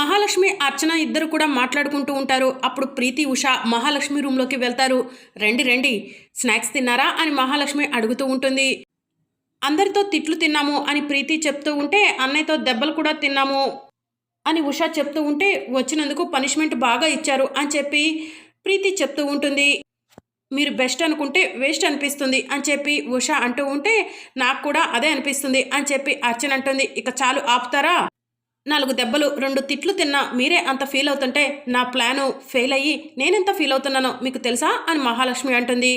మహాలక్ష్మి అర్చన ఇద్దరు కూడా మాట్లాడుకుంటూ ఉంటారు. అప్పుడు ప్రీతి ఉష మహాలక్ష్మి రూమ్లోకి వెళ్తారు. రండి రండి స్నాక్స్ తిన్నారా? అని మహాలక్ష్మి అడుగుతూ ఉంటుంది. అందరితో తిట్లు తిన్నాము అని ప్రీతి చెప్తూ ఉంటే అన్నయ్యతో దెబ్బలు కూడా తిన్నాము అని ఉష చెప్తూ ఉంటే వచ్చినందుకు పనిష్మెంట్ బాగా ఇచ్చారు అని చెప్పి ప్రీతి చెప్తూ ఉంటుంది. మీరు బెస్ట్ అనుకుంటే వేస్ట్ అనిపిస్తుంది అని చెప్పి ఉష అంటూ ఉంటే నాకు కూడా అదే అనిపిస్తుంది అని చెప్పి అర్చన అంటుంది. ఇక చాలు ఆపుతారా? నాలుగు దెబ్బలు రెండు తిట్లు తిన్నా మీరే అంత ఫీల్ అవుతుంటే నా ప్లాను ఫెయిల్ అయ్యి నేనెంత ఫీల్ అవుతున్నానో మీకు తెలుసా అని మహాలక్ష్మి అంటుంది.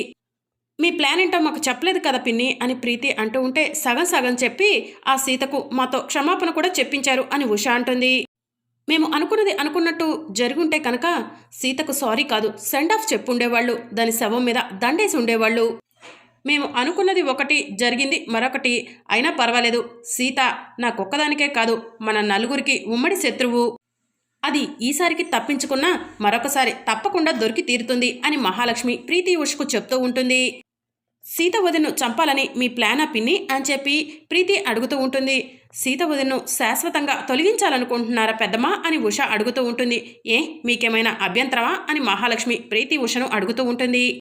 మీ ప్లాన్ ఏంటో మాకు చెప్పలేదు కదా పిన్ని అని ప్రీతి అంటూ ఉంటే సగం సగం చెప్పి ఆ సీతకు మాతో క్షమాపణ కూడా చెప్పించారు అని ఉష అంటుంది. మేము అనుకున్నది అనుకున్నట్టు జరుగుంటే కనుక సీతకు సారీ కాదు సెండ్ ఆఫ్ చెప్పుండేవాళ్ళు దాని శవం మీద దండేసి ఉండేవాళ్ళు. మేము అనుకున్నది ఒకటి జరిగింది మరొకటి అయినా పర్వాలేదు. సీత నాకొక్కదానికే కాదు మన నలుగురికి ఉమ్మడి శత్రువు. అది ఈసారికి తప్పించుకున్నా మరొకసారి తప్పకుండా దొరికి తీరుతుంది అని మహాలక్ష్మి ప్రీతి ఉషకు చెప్తూ ఉంటుంది. సీత వదిను చంపాలని మీ ప్లానా పిన్ని? అని చెప్పి ప్రీతి అడుగుతూ ఉంటుంది. సీత వదిన్ను శాశ్వతంగా తొలగించాలనుకుంటున్నారా పెద్దమ్మా? అని ఉష అడుగుతూ ఉంటుంది. ఏ మీకేమైనా అభ్యంతరమా? అని మహాలక్ష్మి ప్రీతి ఉషను అడుగుతూ ఉంటుంది.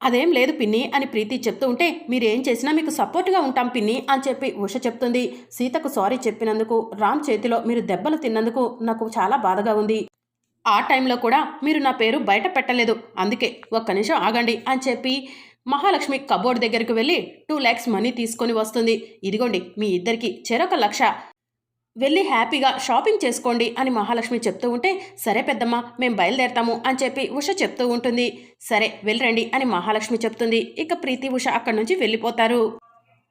అదేం లేదు పిన్ని అని ప్రీతి చెప్తూ ఉంటే మీరేం చేసినా మీకు సపోర్ట్గా ఉంటాం పిన్ని అని చెప్పి ఉష చెప్తుంది. సీతకు సారీ చెప్పినందుకు రామ్ చేతిలో మీరు దెబ్బలు తిన్నందుకు నాకు చాలా బాధగా ఉంది. ఆ టైంలో కూడా మీరు నా పేరు బయట పెట్టలేదు. అందుకే ఒక్క నిమిషం ఆగండి అని చెప్పి మహాలక్ష్మి కబోర్డ్ దగ్గరికి వెళ్ళి టూ ల్యాక్స్ మనీ తీసుకొని వస్తుంది. ఇదిగోండి మీ ఇద్దరికి చెరొక లక్ష. వెళ్ళి హ్యాపీగా షాపింగ్ చేసుకోండి అని మహాలక్ష్మి చెప్తూ ఉంటే సరే పెద్దమ్మ మేం బయలుదేరతాము అని చెప్పి ఉష చెప్తూ ఉంటుంది. సరే వెళ్ళరండి అని మహాలక్ష్మి చెప్తుంది. ఇక ప్రీతి ఉష అక్కడి నుంచి వెళ్ళిపోతారు.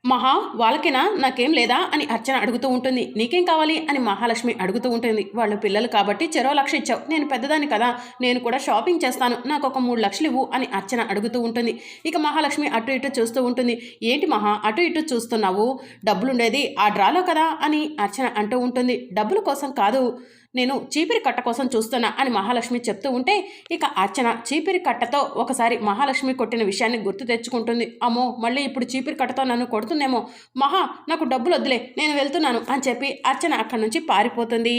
మహా వాళ్ళకేనా? నాకేం లేదా? అని అర్చన అడుగుతూ ఉంటుంది. నీకేం కావాలి? అని మహాలక్ష్మి అడుగుతూ ఉంటుంది. వాళ్ళు పిల్లలు కాబట్టి చెరో లక్ష ఇచ్చావు. నేను పెద్దదాన్ని కదా. నేను కూడా షాపింగ్ చేస్తాను. నాకు ఒక మూడు లక్షలు ఇవ్వు అని అర్చన అడుగుతూ ఉంటుంది. ఇక మహాలక్ష్మి అటు ఇటు చూస్తూ ఉంటుంది. ఏంటి మహా అటు ఇటు చూస్తున్నావు? డబ్బులుండేది ఆ డ్రాలో కదా అని అర్చన అంటూ ఉంటుంది. డబ్బుల కోసం కాదు. నేను చీపిరి కట్ట కోసం చూస్తున్నా అని మహాలక్ష్మి చెప్తూ ఉంటే ఇక అర్చన చీపిరి కట్టతో ఒకసారి మహాలక్ష్మి కొట్టిన విషయాన్ని గుర్తు తెచ్చుకుంటుంది. అమ్మో మళ్ళీ ఇప్పుడు చీపిరి కట్టతో నన్ను కొడుతుందేమో? మహా నాకు డబ్బులు వద్దులే నేను వెళ్తున్నాను అని చెప్పి అర్చన అక్కడి నుంచి పారిపోతుంది.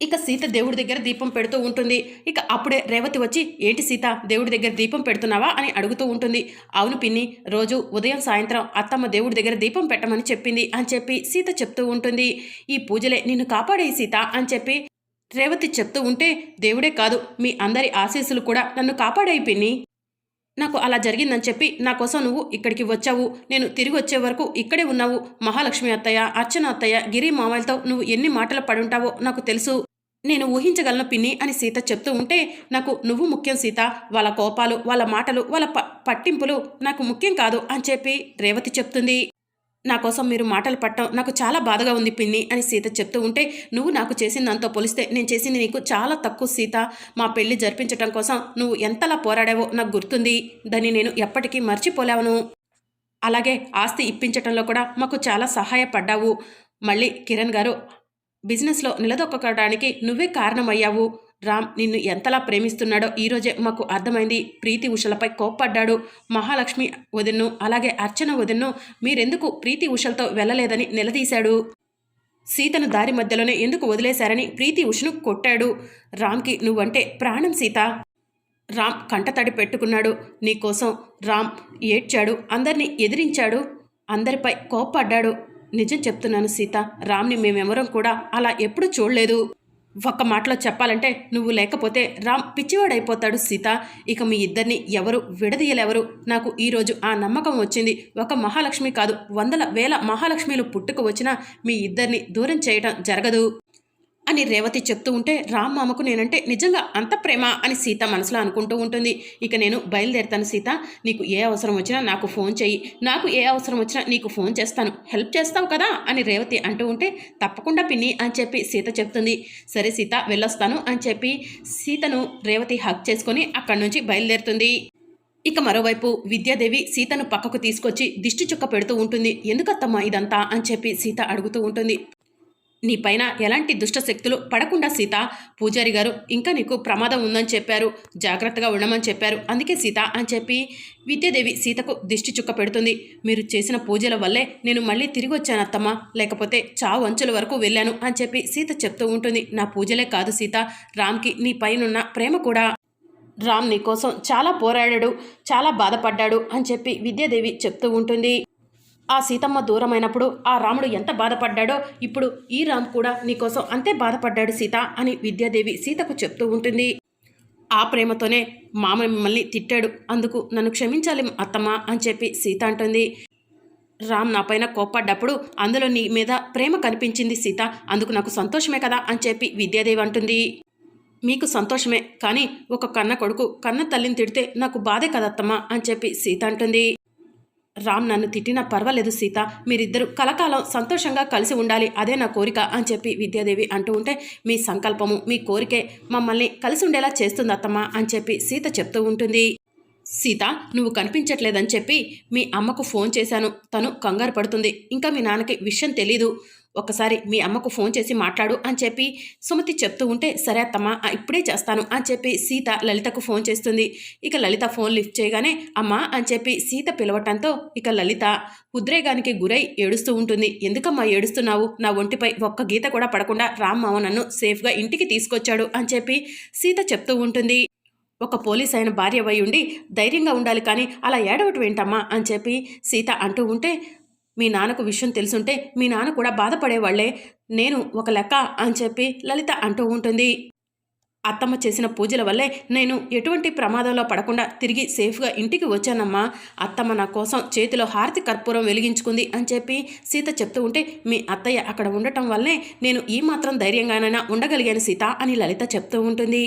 ఇక సీత దేవుడి దగ్గర దీపం పెడుతూ ఉంటుంది. ఇక అప్పుడే రేవతి వచ్చి ఏంటి సీత దేవుడి దగ్గర దీపం పెడుతున్నావా? అని అడుగుతూ ఉంటుంది. అవును పిన్ని రోజు ఉదయం సాయంత్రం అత్తమ్మ దేవుడి దగ్గర దీపం పెట్టమని చెప్పింది అని చెప్పి సీత చెప్తూ ఉంటుంది. ఈ పూజలే నిన్ను కాపాడే సీత అని చెప్పి రేవతి చెప్తూ ఉంటే దేవుడే కాదు మీ అందరి ఆశీస్సులు కూడా నన్ను కాపాడాయి పిన్ని. నాకు అలా జరిగిందని చెప్పి నా కోసం నువ్వు ఇక్కడికి వచ్చావు. నేను తిరిగి వచ్చే వరకు ఇక్కడే ఉన్నావు. మహాలక్ష్మి అత్తయ్య అర్చన అత్తయ్య గిరి మామయ్యతో నువ్వు ఎన్ని మాటలు పడుంటావో నాకు తెలుసు. నేను ఊహించగలను పిన్ని అని సీత చెప్తూ ఉంటే నాకు నువ్వు ముఖ్యం సీత వాళ్ళ కోపాలు వాళ్ళ మాటలు వాళ్ళ ప పట్టింపులు నాకు ముఖ్యం కాదు అని చెప్పి రేవతి చెప్తుంది. నా కోసం మీరు మాటలు పట్టడం నాకు చాలా బాధగా ఉంది పిన్ని అని సీత చెప్తూ ఉంటే నువ్వు నాకు చేసిన దాంతో పోలిస్తే నేను చేసింది నీకు చాలా తక్కువ సీత. మా పెళ్ళి జరిపించటం కోసం నువ్వు ఎంతలా పోరాడావో నాకు గుర్తుంది. దాన్ని నేను ఎప్పటికీ మర్చిపోలేవను. అలాగే ఆస్తి ఇప్పించటంలో కూడా మాకు చాలా సహాయపడ్డావు. మళ్ళీ కిరణ్ గారు బిజినెస్లో నిలదొక్కడానికి నువ్వే కారణమయ్యావు. రామ్ నిన్ను ఎంతలా ప్రేమిస్తున్నాడో ఈరోజే మాకు అర్థమైంది. ప్రీతి ఉషలపై కోప్పడ్డాడు. మహాలక్ష్మి వదిన్ను అలాగే అర్చన వదిన్ను మీరెందుకు ప్రీతి ఉషలతో వెళ్ళలేదని నిలదీశాడు. సీతను దారి మధ్యలోనే ఎందుకు వదిలేశారని ప్రీతి ఉషను కొట్టాడు. రామ్కి నువ్వంటే ప్రాణం సీత. రామ్ కంటతడి పెట్టుకున్నాడు. నీకోసం రామ్ ఏడ్చాడు. అందరినీ ఎదిరించాడు. అందరిపై కోప్పడ్డాడు. నిజం చెప్తున్నాను సీత. రామ్ని మేమెవరం కూడా అలా ఎప్పుడూ చూడలేదు. ఒక్క మాటలో చెప్పాలంటే నువ్వు లేకపోతే రామ్ పిచ్చివాడైపోతాడు సీత. ఇక మీ ఇద్దరిని ఎవరు విడదీయలేవరు? నాకు ఈరోజు ఆ నమ్మకం వచ్చింది. ఒక మహాలక్ష్మి కాదు వందల వేల మహాలక్ష్మిలు పుట్టుకు వచ్చినా మీ ఇద్దరిని దూరం చేయటం జరగదు. అని రేవతి చెప్తూ ఉంటే రామ్ మామకు నేనంటే నిజంగా అంత ప్రేమ అని సీత మనసులో అనుకుంటూ ఉంటుంది. ఇక నేను బయలుదేరుతాను సీత. నీకు ఏ అవసరం వచ్చినా నాకు ఫోన్ చెయ్యి. నాకు ఏ అవసరం వచ్చినా నీకు ఫోన్ చేస్తాను. హెల్ప్ చేస్తావు కదా అని రేవతి అంటూ ఉంటే తప్పకుండా పిన్ని అని చెప్పి సీత చెప్తుంది. సరే సీత వెళ్ళొస్తాను అని చెప్పి సీతను రేవతి హక్ చేసుకొని అక్కడి నుంచి బయలుదేరుతుంది. ఇక మరోవైపు విద్యాదేవి సీతను పక్కకు తీసుకొచ్చి దిష్టి చుక్క పెడుతూ ఉంటుంది. ఎందుకత్తమ్మా ఇదంతా? అని చెప్పి సీత అడుగుతూ ఉంటుంది. నీ పైన ఎలాంటి దుష్ట శక్తులు పడకుండా సీత పూజారి గారు ఇంకా నీకు ప్రమాదం ఉందని చెప్పారు. జాగ్రత్తగా ఉండమని చెప్పారు. అందుకే సీత అని చెప్పి విద్యాదేవి సీతకు దిష్టి చుక్క పెడుతుంది. మీరు చేసిన పూజల వల్లే నేను మళ్ళీ తిరిగి వచ్చాను అత్తమ్మ. లేకపోతే చావు అంచుల వరకు వెళ్ళాను అని చెప్పి సీత చెప్తూ ఉంటుంది. నా పూజలే కాదు సీత. రామ్కి నీ పైనున్న ప్రేమ కూడా. రామ్ నీ కోసం చాలా పోరాడాడు చాలా బాధపడ్డాడు అని చెప్పి విద్యాదేవి చెప్తూ ఉంటుంది. ఆ సీతమ్మ దూరమైనప్పుడు ఆ రాముడు ఎంత బాధపడ్డాడో ఇప్పుడు ఈ రామ్ కూడా నీకోసం అంతే బాధపడ్డాడు సీత అని విద్యాదేవి సీతకు చెప్తూ ఉంటుంది. ఆ ప్రేమతోనే మామ మిమ్మల్ని తిట్టాడు. అందుకు నన్ను క్షమించాలి అత్తమ్మ అని చెప్పి సీత అంటుంది. రామ్ నా పైన కోప్పడ్డప్పుడు అందులో నీ మీద ప్రేమ కనిపించింది సీత. అందుకు నాకు సంతోషమే కదా అని చెప్పి విద్యాదేవి అంటుంది. మీకు సంతోషమే కానీ ఒక కన్న కొడుకు కన్న తల్లిని తిడితే నాకు బాధే కదత్తమ్మా అని చెప్పి సీత అంటుంది. రామ్ నన్ను తిట్టినా పర్వాలేదు సీత. మీరిద్దరు కలకాలం సంతోషంగా కలిసి ఉండాలి. అదే నా కోరిక అని చెప్పి విద్యాదేవి అంటూ ఉంటే మీ సంకల్పము మీ కోరికే మమ్మల్ని కలిసి ఉండేలా చేస్తుంది అత్తమ్మ అని చెప్పి సీత చెప్తూ ఉంటుంది. సీత నువ్వు కనిపించట్లేదని చెప్పి మీ అమ్మకు ఫోన్ చేశాను. తను కంగారు పడుతుంది. ఇంకా మీ నాన్నకి విషయం తెలీదు. ఒకసారి మీ అమ్మకు ఫోన్ చేసి మాట్లాడు అని చెప్పి సుమతి చెప్తూ ఉంటే సరే అత్తమ్మా ఇప్పుడే చేస్తాను అని చెప్పి సీత లలితకు ఫోన్ చేస్తుంది. ఇక లలిత ఫోన్ లిఫ్ట్ చేయగానే అమ్మా అని చెప్పి సీత పిలవటంతో ఇక లలిత ఉద్రేగానికి గురై ఏడుస్తూ ఉంటుంది. ఎందుకమ్మా ఏడుస్తున్నావు? నా ఒంటిపై ఒక్క గీత కూడా పడకుండా రామ్మావ నన్ను సేఫ్గా ఇంటికి తీసుకొచ్చాడు అని చెప్పి సీత చెప్తూ ఉంటుంది. ఒక పోలీస్ అయిన భార్య వై ఉండి ధైర్యంగా ఉండాలి కానీ అలా ఏడవటం ఏంటమ్మా అని చెప్పి సీత అంటూ ఉంటే మీ నాన్నకు విషయం తెలుసుంటే మీ నాన్న కూడా బాధపడేవాళ్ళే నేను ఒక లెక్క అని చెప్పి లలిత అంటూ ఉంటుంది. అత్తమ్మ చేసిన పూజల వల్లే నేను ఎటువంటి ప్రమాదంలో పడకుండా తిరిగి సేఫ్గా ఇంటికి వచ్చానమ్మా. అత్తమ్మ నా కోసం చేతిలో హారతి కర్పూరం వెలిగించుకుంది అని చెప్పి సీత చెప్తూ ఉంటే మీ అత్తయ్య అక్కడ ఉండటం వల్లే నేను ఈ మాత్రం ధైర్యంగానైనా ఉండగలిగాను సీత అని లలిత చెప్తూ ఉంటుంది.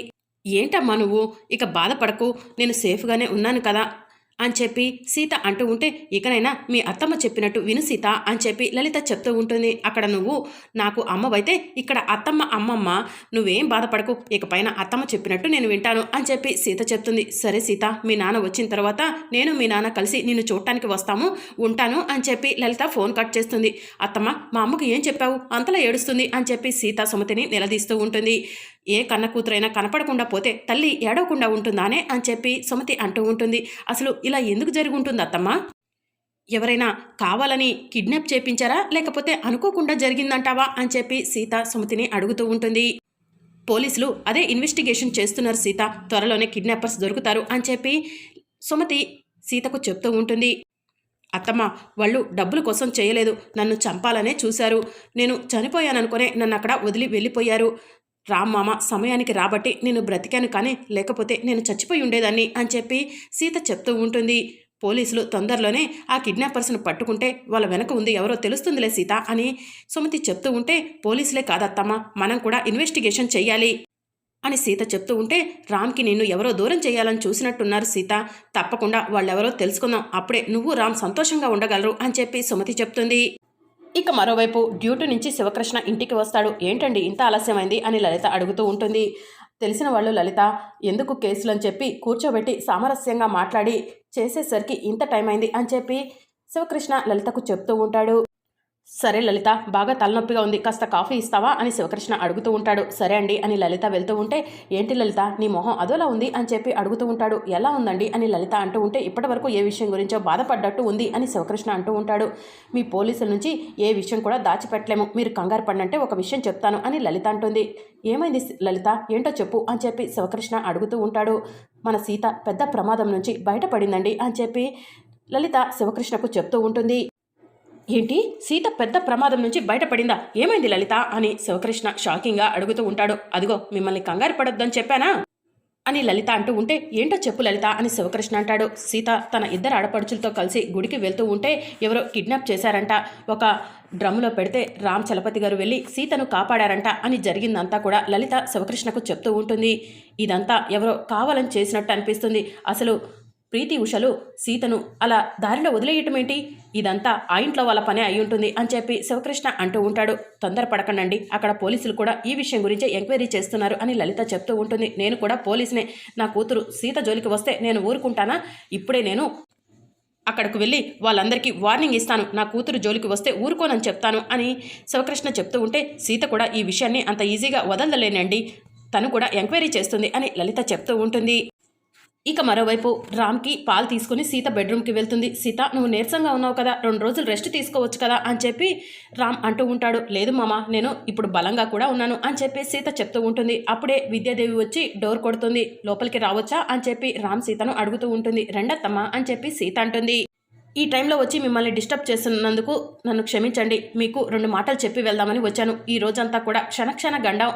ఏంటమ్మా నువ్వు? ఇక బాధపడకు. నేను సేఫ్గానే ఉన్నాను కదా? అని చెప్పి సీత అంటూ ఉంటే ఇకనైనా మీ అత్తమ్మ చెప్పినట్టు విను సీత అని చెప్పి లలిత చెప్తూ ఉంటుంది. అక్కడ నువ్వు నాకు అమ్మవైతే ఇక్కడ అత్తమ్మ అమ్మమ్మ. నువ్వేం బాధపడకు. ఇకపైన అత్తమ్మ చెప్పినట్టు నేను వింటాను అని చెప్పి సీత చెప్తుంది. సరే సీత మీ నాన్న వచ్చిన తర్వాత నేను మీ నాన్న కలిసి నిన్ను చూడటానికి వస్తాము ఉంటాను అని చెప్పి లలిత ఫోన్ కట్ చేస్తుంది. అత్తమ్మ మా అమ్మకు ఏం చెప్పావు? అంతలా ఏడుస్తుంది అని చెప్పి సీత సుమతిని నిలదీస్తూ ఉంటుంది. ఏ కన్న కూతురైనా కనపడకుండా పోతే తల్లి ఏడవకుండా ఉంటుందానే అని చెప్పి సుమతి అంటూ ఉంటుంది. అసలు ఇలా ఎందుకు జరిగి ఉంటుంది అత్తమ్మ? ఎవరైనా కావాలని కిడ్నాప్ చేపించారా? లేకపోతే అనుకోకుండా జరిగిందంటావా? అని చెప్పి సీత సుమతిని అడుగుతూ ఉంటుంది. పోలీసులు అదే ఇన్వెస్టిగేషన్ చేస్తున్నారు సీత. త్వరలోనే కిడ్నాపర్స్ దొరుకుతారు అని చెప్పి సుమతి సీతకు చెప్తూ ఉంటుంది. అత్తమ్మ వాళ్ళు డబ్బుల కోసం చేయలేదు. నన్ను చంపాలనే చూశారు. నేను చనిపోయాననుకునే నన్ను అక్కడ వదిలి వెళ్ళిపోయారు. రామ్మామ సమయానికి రాబట్టి నేను బ్రతికాను కానీ లేకపోతే నేను చచ్చిపోయి ఉండేదాన్ని అని చెప్పి సీత చెప్తూ ఉంటుంది. పోలీసులు తొందరలోనే ఆ కిడ్నాపర్స్ను పట్టుకుంటే వాళ్ళ వెనక ఉంది ఎవరో తెలుస్తుందిలే సీత అని సుమతి చెప్తూ ఉంటే పోలీసులే కాదత్తమ్మ మనం కూడా ఇన్వెస్టిగేషన్ చేయాలి అని సీత చెప్తూ ఉంటే రామ్కి నిన్ను ఎవరో దూరం చేయాలని చూసినట్టున్నారు సీత. తప్పకుండా వాళ్ళెవరో తెలుసుకుందాం అప్పుడే నువ్వు రామ్ సంతోషంగా ఉండగలరు అని చెప్పి సుమతి చెప్తుంది. ఇక మరోవైపు డ్యూటీ నుంచి శివకృష్ణ ఇంటికి వస్తాడు. ఏంటండి ఇంత ఆలస్యమైంది అని లలిత అడుగుతూ ఉంటుంది. తెలిసిన వాళ్ళు లలిత ఎందుకు కేసులు అని చెప్పి కూర్చోబెట్టి సామరస్యంగా మాట్లాడి చేసేసరికి ఇంత టైం అయింది అని చెప్పి శివకృష్ణ లలితకు చెప్తూ ఉంటాడు. సరే లలిత బాగా తలనొప్పిగా ఉంది కాస్త కాఫీ ఇస్తావా అని శివకృష్ణ అడుగుతూ ఉంటాడు. సరే అండి అని లలిత వెళ్తూ ఉంటే ఏంటి లలిత నీ మొహం అదోలా ఉంది అని చెప్పి అడుగుతూ ఉంటాడు. ఎలా ఉందండి అని లలిత అంటూ ఉంటే ఇప్పటివరకు ఏ విషయం గురించో బాధపడ్డట్టు ఉంది అని శివకృష్ణ అంటూ ఉంటాడు. మీ పోలీసుల నుంచి ఏ విషయం కూడా దాచిపెట్టలేము. మీరు కంగారు పడినంటే ఒక విషయం చెప్తాను అని లలిత అంటుంది. ఏమైంది లలిత? ఏంటో చెప్పు అని చెప్పి శివకృష్ణ అడుగుతూ ఉంటాడు. మన సీత పెద్ద ప్రమాదం నుంచి బయటపడిందండి అని చెప్పి లలిత శివకృష్ణకు చెప్తూ ఉంటుంది. ఏంటి? సీత పెద్ద ప్రమాదం నుంచి బయటపడిందా? ఏమైంది లలిత? అని శివకృష్ణ షాకింగ్గా అడుగుతూ ఉంటాడు. అదిగో మిమ్మల్ని కంగారు పడొద్దని చెప్పానా? అని లలిత అంటూ ఉంటే ఏంటో చెప్పు లలిత అని శివకృష్ణ అంటాడు. సీత తన ఇద్దరు ఆడపడుచులతో కలిసి గుడికి వెళ్తూ ఉంటే ఎవరో కిడ్నాప్ చేశారంట. ఒక డ్రమ్ములో పెడితే రామ్ చలపతి గారు వెళ్ళి సీతను కాపాడారంట అని జరిగిందంతా కూడా లలిత శివకృష్ణకు చెప్తూ ఉంటుంది. ఇదంతా ఎవరో కావాలని చేసినట్టు అనిపిస్తుంది. అసలు ప్రీతి ఉషలు సీతను అలా దారిలో వదిలేయటమేంటి? ఇదంతా ఆ ఇంట్లో వాళ్ళ పనే అయి ఉంటుంది అని చెప్పి శివకృష్ణ అంటూ ఉంటాడు. తొందరపడకండి అక్కడ పోలీసులు కూడా ఈ విషయం గురించి ఎంక్వైరీ చేస్తున్నారు అని లలిత చెప్తూ ఉంటుంది. నేను కూడా పోలీసునే. నా కూతురు సీత జోలికి వస్తే నేను ఊరుకుంటానా? ఇప్పుడే నేను అక్కడికి వెళ్ళి వాళ్ళందరికీ వార్నింగ్ ఇస్తాను. నా కూతురు జోలికి వస్తే ఊరుకోనని చెప్తాను అని శివకృష్ణ చెప్తూ ఉంటే సీత కూడా ఈ విషయాన్ని అంత ఈజీగా వదలలేనండి. తను కూడా ఎంక్వైరీ చేస్తుంది అని లలిత చెప్తూ ఉంటుంది. ఇక మరోవైపు రామ్కి పాలు తీసుకుని సీత బెడ్రూమ్కి వెళ్తుంది. సీత నువ్వు నీరసంగా ఉన్నావు కదా రెండు రోజులు రెస్ట్ తీసుకోవచ్చు కదా అని చెప్పి రామ్ అంటూ ఉంటాడు. లేదు మామ నేను ఇప్పుడు బలంగా కూడా ఉన్నాను అని చెప్పి సీత చెప్తూ ఉంటుంది. అప్పుడే విద్యాదేవి వచ్చి డోర్ కొడుతుంది. లోపలికి రావచ్చా? అని చెప్పి రామ్ సీతను అడుగుతూ ఉంటుంది. రెండత్తమ్మ అని చెప్పి సీత అంటుంది. ఈ టైంలో వచ్చి మిమ్మల్ని డిస్టర్బ్ చేస్తున్నందుకు నన్ను క్షమించండి. మీకు రెండు మాటలు చెప్పి వెళ్దామని వచ్చాను. ఈ రోజంతా కూడా క్షణక్షణ గండం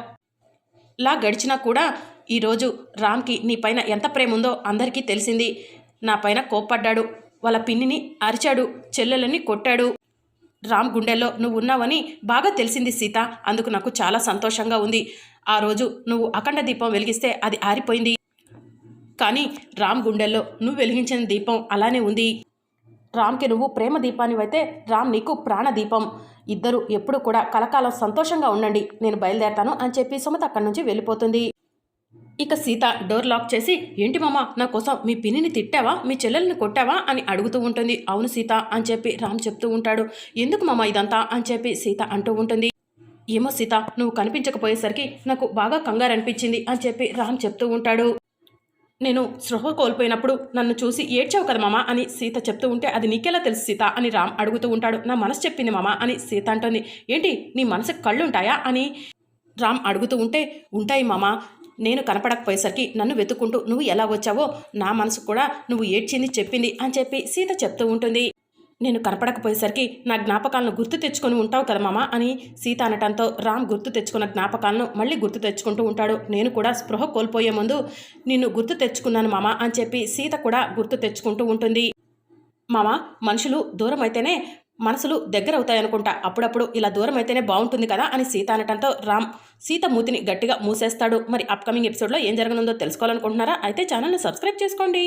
లా గడిచినా కూడా ఈరోజు రామ్కి నీ పైన ఎంత ప్రేమ ఉందో అందరికీ తెలిసింది. నా పైన కోప్పడ్డాడు. వాళ్ళ పిన్నిని అరిచాడు. చెల్లెలని కొట్టాడు. రామ్ గుండెల్లో నువ్వు ఉన్నావని బాగా తెలిసింది సీత. అందుకు నాకు చాలా సంతోషంగా ఉంది. ఆ రోజు నువ్వు అఖండ దీపం వెలిగిస్తే అది ఆరిపోయింది. కానీ రామ్ గుండెల్లో నువ్వు వెలిగించిన దీపం అలానే ఉంది. రామ్కి నువ్వు ప్రేమ దీపానివైతే రామ్ నీకు ప్రాణ దీపం. ఇద్దరు ఎప్పుడు కూడా కలకాలం సంతోషంగా ఉండండి. నేను బయలుదేరతాను అని చెప్పి సుమత అక్కడి నుంచి వెళ్ళిపోతుంది. ఇక సీత డోర్ లాక్ చేసి ఏంటి మామ నా కోసం మీ పిన్నిని తిట్టావా? మీ చెల్లెల్ని కొట్టావా? అని అడుగుతూ ఉంటుంది. అవును సీత అని చెప్పి రామ్ చెప్తూ ఉంటాడు. ఎందుకు మామ ఇదంతా? అని చెప్పి సీత అంటూ ఉంటుంది. ఏమో సీత నువ్వు కనిపించకపోయేసరికి నాకు బాగా కంగారు అనిపించింది అని చెప్పి రామ్ చెప్తూ ఉంటాడు. నేను సృహ కోల్పోయినప్పుడు నన్ను చూసి ఏడ్చావు కదా మామ? అని సీత చెప్తూ ఉంటే అది నీకెలా తెలుసు సీత? అని రామ్ అడుగుతూ ఉంటాడు. నా మనసు చెప్పింది మామ అని సీత అంటుంది. ఏంటి నీ మనసుకు కళ్ళు ఉంటాయా అని రామ్ అడుగుతూ ఉంటే ఉంటాయి మామ. నేను కనపడకపోయేసరికి నన్ను వెతుక్కుంటూ నువ్వు ఎలా వచ్చావో నా మనసు కూడా నువ్వు ఏడ్చింది చెప్పింది అని చెప్పి సీత చెప్తూ ఉంటుంది. నేను కనపడకపోయేసరికి నా జ్ఞాపకాలను గుర్తు తెచ్చుకొని ఉంటావు కదా మామ అని సీత అనటంతో రామ్ గుర్తు తెచ్చుకున్న జ్ఞాపకాలను మళ్ళీ గుర్తు తెచ్చుకుంటూ ఉంటాడు. నేను కూడా స్పృహ కోల్పోయే ముందు నిన్ను గుర్తు తెచ్చుకున్నాను మామ అని చెప్పి సీత కూడా గుర్తు తెచ్చుకుంటూ ఉంటుంది. మామ మనుషులు దూరం అయితేనే మనసులు దగ్గర అవుతాయనుకుంటా అప్పుడప్పుడు ఇలా దూరం అయితేనే బాగుంటుంది కదా అని సీత అనటంతో రామ్ సీత మూతిని గట్టిగా మూసేస్తాడు. మరి అప్కమింగ్ ఎపిసోడ్లో ఏం జరగనుందో తెలుసుకోవాలనుకుంటున్నారా? అయితే ఛానల్ని సబ్స్క్రైబ్ చేసుకోండి.